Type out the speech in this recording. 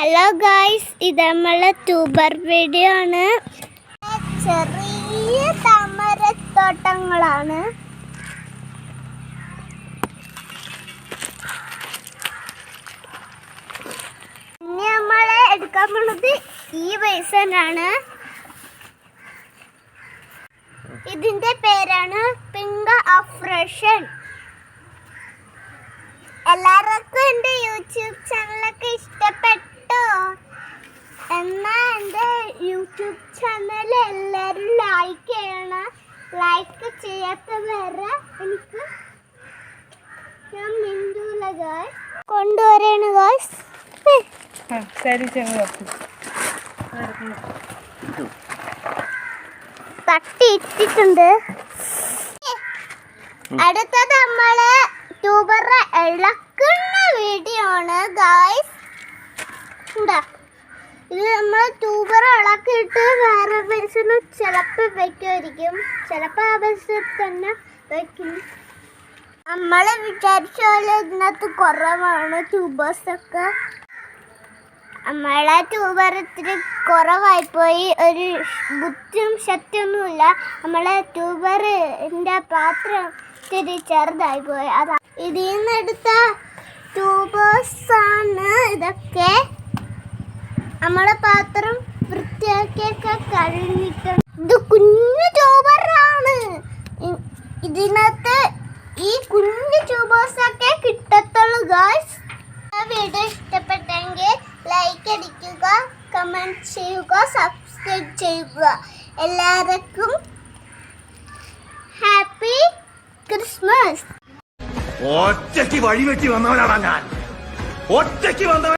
Hello guys ഇത് നമ്മളെ tuber video ആണ്. ചെറിയ താമരത്തോട്ടങ്ങളാണ്. ഇനി നമ്മൾ എടുക്കാൻ പോണത് ഈ വയസ്സനാണ് ഇതിന്റെ പേരാണ് പിങ്ക് അഫ്രഷൻ എല്ലാവർക്കും എന്റെ യൂട്യൂബ് ചാനലൊക്കെ ഇഷ്ടപ്പെട്ടോ എന്നാ എന്റെ യൂട്യൂബ് ചാനൽ എല്ലാവരും ലൈക്ക് ചെയ്യണം. ലൈക്ക് ചെയ്യാത്തവരെ എനിക്ക് ഞാൻ മിണ്ടൂല ഗായ്സ് കൊണ്ടുവരാണ് ഗായ്സ് ശരി തട്ടി ഇട്ടിട്ടുണ്ട്. അടുത്തത് നമ്മൾ ട്യൂബറെ ഇളക്കുന്ന വീഡിയോ ആണ് ഗായ്സ് എന്താ ഇത് നമ്മൾ ട്യൂബർ ഇളക്കിയിട്ട് വേറെ ബസ്സിന് ചിലപ്പോൾ വെക്കുമായിരിക്കും. ചിലപ്പോൾ ആ ബസ്സിൽ തന്നെ വെക്കും. നമ്മൾ വിചാരിച്ച പോലെ ഇതിനകത്ത് കുറവാണ് ട്യൂബേഴ്സൊക്കെ നമ്മളെ ട്യൂബർ ഇത്തിരി കുറവായിപ്പോയി ഒരു ബുദ്ധിയും ശക്തിയൊന്നുമില്ല നമ്മളെ ട്യൂബറിന്റെ പാത്രം ഇത്തിരി ചെറുതായിപ്പോയി അതാ. ഇതിൽ നിന്ന് എടുത്ത ട്യൂബേഴ്സാണ് ഇതൊക്കെ. നമ്മളെ പാത്രം വൃത്തിയാക്കിയൊക്കെ കഴിഞ്ഞിട്ടുണ്ട് ഇത് കുഞ്ഞു ചോബറാണ് ഇതിനകത്ത് ഈ കുഞ്ഞു ട്യൂബേഴ്സൊക്കെ കിട്ടത്തുള്ളൂ ഗായ്സ് വീഡിയോ ഇഷ്ടപ്പെട്ടെങ്കിൽ ലൈക്ക് അടിക്കുക കമന്റ് ചെയ്യുക സബ്സ്ക്രൈബ് ചെയ്യുക. എല്ലാവർക്കും ഹാപ്പി ക്രിസ്മസ് ഒറ്റയ്ക്ക് വഴിവെട്ടി വന്നവനാണ് ഞാൻ. ഒറ്റയ്ക്ക് വന്നവൻ